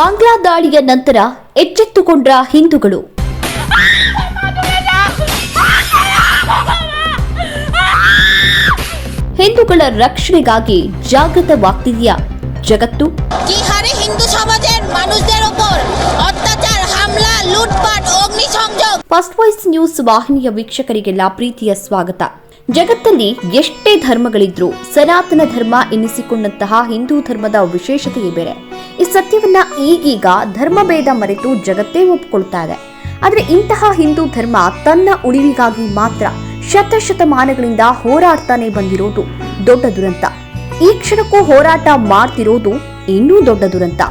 ಬಾಂಗ್ಲಾ ದಾಳಿಯ ನಂತರ ಎಚ್ಚೆತ್ತುಕೊಂಡ್ರ ಹಿಂದೂಗಳು ಹಿಂದೂಗಳ ರಕ್ಷಣೆಗಾಗಿ ಜಾಗೃತವಾಗ್ತಿದೆಯಾ ಜಗತ್ತು কি হারে হিন্দু সমাজের মানুষদের ওপর অত্যাচার হামলা লুটপাট অগ্নিসংযোগ ಫಸ್ಟ್ ವಾಯ್ಸ್ ನ್ಯೂಸ್ ವಾಹಿನಿಯ ವೀಕ್ಷಕರಿಗೆಲ್ಲ ಪ್ರೀತಿಯ ಸ್ವಾಗತ ಜಗತ್ತಲ್ಲಿ ಎಷ್ಟೇ ಧರ್ಮಗಳಿದ್ರೂ ಸನಾತನ ಧರ್ಮ ಎನ್ನಿಸಿಕೊಂಡಂತಹ ಹಿಂದೂ ಧರ್ಮದ ವಿಶೇಷತೆಯೇ ಬೇರೆ ಈ ಸತ್ಯವನ್ನ ಈಗೀಗ ಧರ್ಮಭೇದ ಮರೆತು ಜಗತ್ತೇ ಒಪ್ಕೊಳ್ತಾ ಇದೆ ಆದ್ರೆ ಇಂತಹ ಹಿಂದೂ ಧರ್ಮ ತನ್ನ ಉಳಿವಿಗಾಗಿ ಮಾತ್ರ ಶತಶತಮಾನಗಳಿಂದ ಹೋರಾಡ್ತಾನೆ ಬಂದಿರೋದು ದೊಡ್ಡ ದುರಂತ. ಈ ಕ್ಷಣಕ್ಕೂ ಹೋರಾಟ ಮಾಡ್ತಿರೋದು ಇನ್ನೂ ದೊಡ್ಡ ದುರಂತ.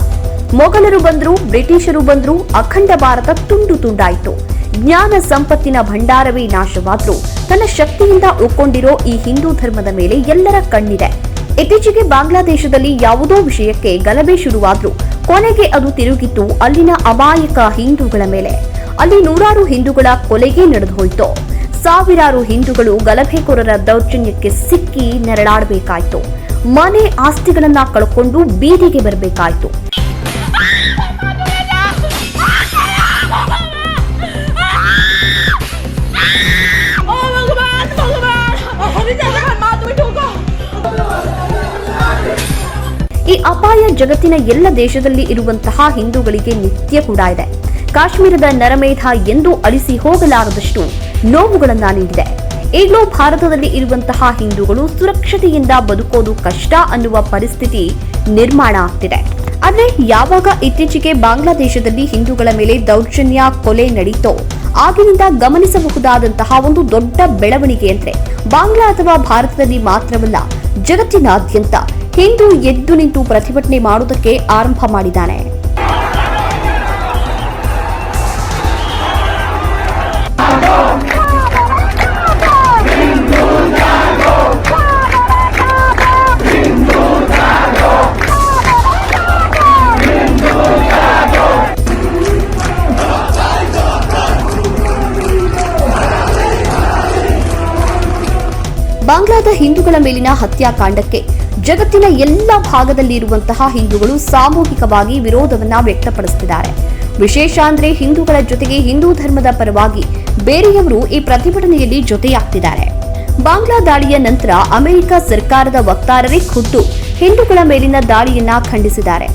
ಮೊಘಲರು ಬಂದ್ರು, ಬ್ರಿಟಿಷರು ಬಂದ್ರು, ಅಖಂಡ ಭಾರತ ತುಂಡು ತುಂಡಾಯಿತು. ಜ್ಞಾನ ಸಂಪತ್ತಿನ ಭಂಡಾರವೇ ನಾಶವಾದ್ರೂ ತನ್ನ ಶಕ್ತಿಯಿಂದ ಒಕ್ಕೊಂಡಿರೋ ಈ ಹಿಂದೂ ಧರ್ಮದ ಮೇಲೆ ಎಲ್ಲರ ಕಣ್ಣಿದೆ. ಇತ್ತೀಚೆಗೆ ಬಾಂಗ್ಲಾದೇಶದಲ್ಲಿ ಯಾವುದೋ ವಿಷಯಕ್ಕೆ ಗಲಭೆ ಶುರುವಾದ್ರೂ ಕೊನೆಗೆ ಅದು ತಿರುಗಿತು ಅಲ್ಲಿನ ಅಮಾಯಕ ಹಿಂದೂಗಳ ಮೇಲೆ. ಅಲ್ಲಿ ನೂರಾರು ಹಿಂದೂಗಳ ಕೊಲೆಗೆ ನಡೆದು ಹೋಯಿತು. ಸಾವಿರಾರು ಹಿಂದೂಗಳು ಗಲಭೆಕೋರರ ದೌರ್ಜನ್ಯಕ್ಕೆ ಸಿಕ್ಕಿ ನೆರಳಾಡಬೇಕಾಯಿತು. ಮನೆ ಆಸ್ತಿಗಳನ್ನ ಕಳ್ಕೊಂಡು ಬೀದಿಗೆ ಬರಬೇಕಾಯ್ತು. ಅಪಾಯ ಜಗತ್ತಿನ ಎಲ್ಲ ದೇಶದಲ್ಲಿ ಇರುವಂತಹ ಹಿಂದೂಗಳಿಗೆ ನಿತ್ಯ ಕೂಡ ಇದೆ. ಕಾಶ್ಮೀರದ ನರಮೇಧ ಎಂದೂ ಅಳಿಸಿ ಹೋಗಲಾರದಷ್ಟು ನೋವುಗಳನ್ನ ನೀಡಿದೆ. ಈಗಲೂ ಭಾರತದಲ್ಲಿ ಇರುವಂತಹ ಹಿಂದೂಗಳು ಸುರಕ್ಷತೆಯಿಂದ ಬದುಕೋದು ಕಷ್ಟ ಅನ್ನುವ ಪರಿಸ್ಥಿತಿ ನಿರ್ಮಾಣ ಆಗ್ತಿದೆ. ಆದರೆ ಯಾವಾಗ ಇತ್ತೀಚೆಗೆ ಬಾಂಗ್ಲಾದೇಶದಲ್ಲಿ ಹಿಂದೂಗಳ ಮೇಲೆ ದೌರ್ಜನ್ಯ ಕೊಲೆ ನಡೀತೋ, ಆಗಿನಿಂದ ಗಮನಿಸಬಹುದಾದಂತಹ ಒಂದು ದೊಡ್ಡ ಬೆಳವಣಿಗೆ ಅಂದ್ರೆ ಬಾಂಗ್ಲಾ ಅಥವಾ ಭಾರತದಲ್ಲಿ ಮಾತ್ರವಲ್ಲ, ಜಗತ್ತಿನಾದ್ಯಂತ ಹಿಂದೂ ಎದ್ದು ನಿಂತು ಪ್ರತಿಭಟನೆ ಮಾಡುವುದಕ್ಕೆ ಆರಂಭ ಮಾಡಿದ್ದಾನೆ. ಬಾಂಗ್ಲಾದ ಹಿಂದೂಗಳ ಮೇಲಿನ ಹತ್ಯಾಕಾಂಡಕ್ಕೆ ಜಗತ್ತಿನ ಎಲ್ಲ ಭಾಗದಲ್ಲಿರುವಂತಹ ಹಿಂದೂಗಳು ಸಾಮೂಹಿಕವಾಗಿ ವಿರೋಧವನ್ನ ವ್ಯಕ್ತಪಡಿಸುತ್ತಿದ್ದಾರೆ ವಿಶೇಷ ಅಂದ್ರೆ ಹಿಂದೂಗಳ ಜೊತೆಗೆ ಹಿಂದೂ ಧರ್ಮದ ಪರವಾಗಿ ಬೇರೆಯವರು ಈ ಪ್ರತಿಭಟನೆಯಲ್ಲಿ ಜೊತೆಯಾಗ್ತಿದ್ದಾರೆ. ಬಾಂಗ್ಲಾ ದಾಳಿಯ ನಂತರ ಅಮೆರಿಕ ಸರ್ಕಾರದ ವಕ್ತಾರರೇ ಖುದ್ದು ಹಿಂದೂಗಳ ಮೇಲಿನ ದಾಳಿಯನ್ನ ಖಂಡಿಸಿದ್ದಾರೆ.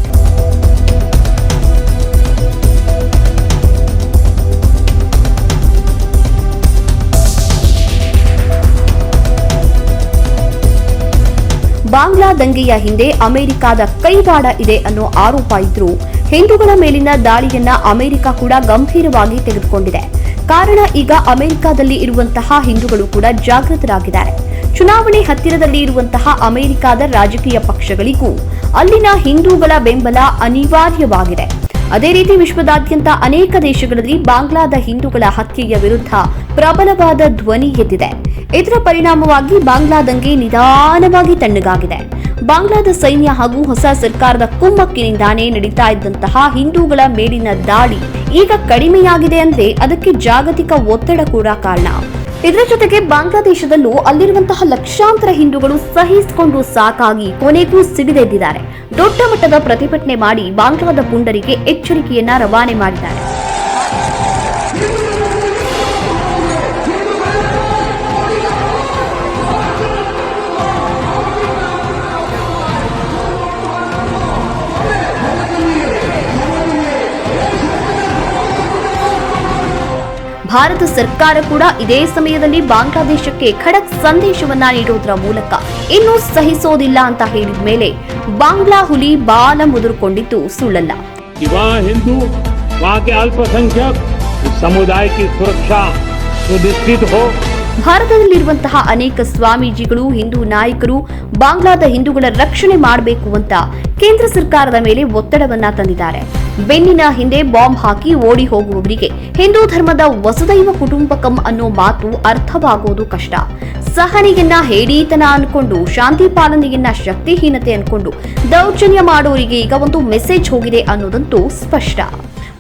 ಬಾಂಗ್ಲಾ ದಂಗೆಯ ಹಿಂದೆ ಅಮೆರಿಕದ ಕೈವಾಡ ಇದೆ ಅನ್ನೋ ಆರೋಪ ಇದ್ರೂ ಹಿಂದೂಗಳ ಮೇಲಿನ ದಾಳಿಯನ್ನ ಅಮೆರಿಕ ಕೂಡ ಗಂಭೀರವಾಗಿ ತೆಗೆದುಕೊಂಡಿದೆ. ಕಾರಣ ಈಗ ಅಮೆರಿಕದಲ್ಲಿ ಇರುವಂತಹ ಹಿಂದೂಗಳು ಕೂಡ ಜಾಗೃತರಾಗಿದ್ದಾರೆ. ಚುನಾವಣೆ ಹತ್ತಿರದಲ್ಲಿ ಇರುವಂತಹ ಅಮೆರಿಕದ ರಾಜಕೀಯ ಪಕ್ಷಗಳಿಗೂ ಅಲ್ಲಿನ ಹಿಂದೂಗಳ ಬೆಂಬಲ ಅನಿವಾರ್ಯವಾಗಿದೆ. ಅದೇ ರೀತಿ ವಿಶ್ವದಾದ್ಯಂತ ಅನೇಕ ದೇಶಗಳಲ್ಲಿ ಬಾಂಗ್ಲಾದ ಹಿಂದೂಗಳ ಹತ್ಯೆಯ ವಿರುದ್ಧ ಪ್ರಬಲವಾದ ಧ್ವನಿ ಎದ್ದಿದೆ. ಇದರ ಪರಿಣಾಮವಾಗಿ ಬಾಂಗ್ಲಾದಂಗೆ ನಿಧಾನವಾಗಿ ತಣ್ಣಗಾಗಿದೆ. ಬಾಂಗ್ಲಾದ ಸೈನ್ಯ ಹಾಗೂ ಹೊಸ ಸರ್ಕಾರದ ಕುಮ್ಮಕ್ಕಿನಿಂದಾನೇ ನಡೀತಾ ಇದ್ದಂತಹ ಹಿಂದೂಗಳ ಮೇಲಿನ ದಾಳಿ ಈಗ ಕಡಿಮೆಯಾಗಿದೆ ಅಂದ್ರೆ ಅದಕ್ಕೆ ಜಾಗತಿಕ ಒತ್ತಡ ಕೂಡ ಕಾರಣ. ಇದರ ಜೊತೆಗೆ ಬಾಂಗ್ಲಾದೇಶದಲ್ಲೂ ಅಲ್ಲಿರುವಂತಹ ಲಕ್ಷಾಂತರ ಹಿಂದೂಗಳು ಸಹಿಸಿಕೊಂಡು ಸಾಕಾಗಿ ಕೊನೆಗೂ ಸಿಡಿದೆದ್ದಿದ್ದಾರೆ. ದೊಡ್ಡ ಮಟ್ಟದ ಪ್ರತಿಭಟನೆ ಮಾಡಿ ಬಾಂಗ್ಲಾದ ಪುಂಡರಿಗೆ ಎಚ್ಚರಿಕೆಯನ್ನ ರವಾನೆ ಮಾಡಿದ್ದಾರೆ. ಭಾರತ ಸರ್ಕಾರ ಕೂಡ ಇದೇ ಸಮಯದಲ್ಲಿ ಬಾಂಗ್ಲಾದೇಶಕ್ಕೆ ಖಡಕ್ ಸಂದೇಶವನ್ನ ನೀಡೋದ್ರ ಮೂಲಕ ಇನ್ನೂ ಸಹಿಸೋದಿಲ್ಲ ಅಂತ ಹೇಳಿದ ಮೇಲೆ ಬಾಂಗ್ಲಾ ಹುಲಿ ಬಾಲ ಮುದುರುಕೊಂಡಿದ್ದು ಸುಳ್ಳಲ್ಲ. ಹಿಂದೂ ಅಲ್ಪಸಂಖ್ಯಾತ ಭಾರತದಲ್ಲಿರುವಂತಹ ಅನೇಕ ಸ್ವಾಮೀಜಿಗಳು ಹಿಂದೂ ನಾಯಕರು ಬಾಂಗ್ಲಾದ ಹಿಂದೂಗಳ ರಕ್ಷಣೆ ಮಾಡಬೇಕು ಅಂತ ಕೇಂದ್ರ ಸರ್ಕಾರದ ಮೇಲೆ ಒತ್ತಡವನ್ನ ತಂದಿದ್ದಾರೆ. ಬೆನ್ನಿನ ಹಿಂದೆ ಬಾಂಬ್ ಹಾಕಿ ಓಡಿ ಹೋಗುವವರಿಗೆ ಹಿಂದೂ ಧರ್ಮದ ವಸುದೈವ ಕುಟುಂಬಕಂ ಅನ್ನೋ ಮಾತು ಅರ್ಥವಾಗೋದು ಕಷ್ಟ. ಸಹನೆಯನ್ನ ಹೇಡೀತನ ಅನ್ಕೊಂಡು, ಶಾಂತಿ ಪಾಲನೆಯನ್ನ ಶಕ್ತಿಹೀನತೆ ಅನ್ಕೊಂಡು, ದೌರ್ಜನ್ಯ ಮಾಡೋರಿಗೆ ಈಗ ಒಂದು ಮೆಸೇಜ್ ಹೋಗಿದೆ ಅನ್ನೋದಂತೂ ಸ್ಪಷ್ಟ.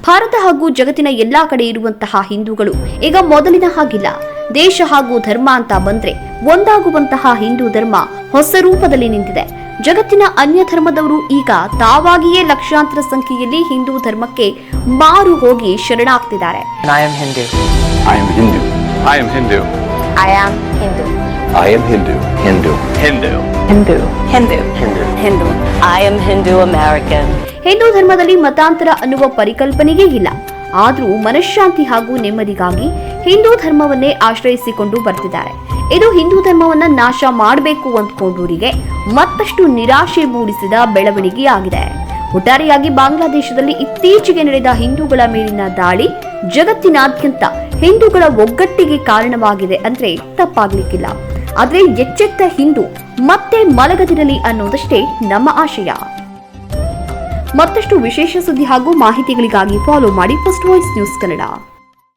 ಭಾರತ ಹಾಗೂ ಜಗತ್ತಿನ ಎಲ್ಲಾ ಕಡೆ ಇರುವಂತಹ ಹಿಂದೂಗಳು ಈಗ ಮೊದಲಿನ ಹಾಗಿಲ್ಲ. ದೇಶ ಹಾಗೂ ಧರ್ಮ ಅಂತ ಬಂದ್ರೆ ಒಂದಾಗುವಂತಹ ಹಿಂದೂ ಧರ್ಮ ಹೊಸ ರೂಪದಲ್ಲಿ ನಿಂತಿದೆ. ಜಗತ್ತಿನ ಅನ್ಯ ಧರ್ಮದವರು ಈಗ ತಾವಾಗಿಯೇ ಲಕ್ಷಾಂತರ ಸಂಖ್ಯೆಯಲ್ಲಿ ಹಿಂದೂ ಧರ್ಮಕ್ಕೆ ಮಾರು ಹೋಗಿ ಶರಣಾಗ್ತಿದ್ದಾರೆ And I am Hindu. I am Hindu. I am Hindu. I am Hindu. I am Hindu. Hindu. Hindu. Hindu. Hindu. Hindu. Hindu. I am Hindu American. Hindu ಧರ್ಮದಲ್ಲಿ ಮತಾಂತರ ಅನ್ನುವ ಪರಿಕಲ್ಪನೆಯೇ ಇಲ್ಲ ಆದರೂ ಮನಃಶಾಂತಿ ಹಾಗೂ ನೆಮ್ಮದಿಗಾಗಿ ಹಿಂದೂ ಧರ್ಮವನ್ನೇ ಆಶ್ರಯಿಸಿಕೊಂಡು ಬರ್ತಿದ್ದಾರೆ. ಇದು ಹಿಂದೂ ಧರ್ಮವನ್ನ ನಾಶ ಮಾಡಬೇಕು ಅಂದ್ಕೊಂಡವರಿಗೆ ಮತ್ತಷ್ಟು ನಿರಾಶೆ ಮೂಡಿಸಿದ ಬೆಳವಣಿಗೆಯಾಗಿದೆ. ಒಟ್ಟಾರೆಯಾಗಿ ಬಾಂಗ್ಲಾದೇಶದಲ್ಲಿ ಇತ್ತೀಚೆಗೆ ನಡೆದ ಹಿಂದೂಗಳ ಮೇಲಿನ ದಾಳಿ ಜಗತ್ತಿನಾದ್ಯಂತ ಹಿಂದೂಗಳ ಒಗ್ಗಟ್ಟಿಗೆ ಕಾರಣವಾಗಿದೆ ಅಂದ್ರೆ ತಪ್ಪಾಗ್ಲಿಕ್ಕಿಲ್ಲ. ಆದ್ರೆ ಎಚ್ಚೆತ್ತ ಹಿಂದೂ ಮತ್ತೆ ಮಲಗದಿರಲಿ ಅನ್ನೋದಷ್ಟೇ ನಮ್ಮ ಆಶಯ. ಮತ್ತಷ್ಟು ವಿಶೇಷ ಸುದ್ದಿ ಹಾಗೂ ಮಾಹಿತಿಗಳಿಗಾಗಿ ಫಾಲೋ ಮಾಡಿ ಫಸ್ಟ್ ವಾಯ್ಸ್ ನ್ಯೂಸ್ ಕನ್ನಡ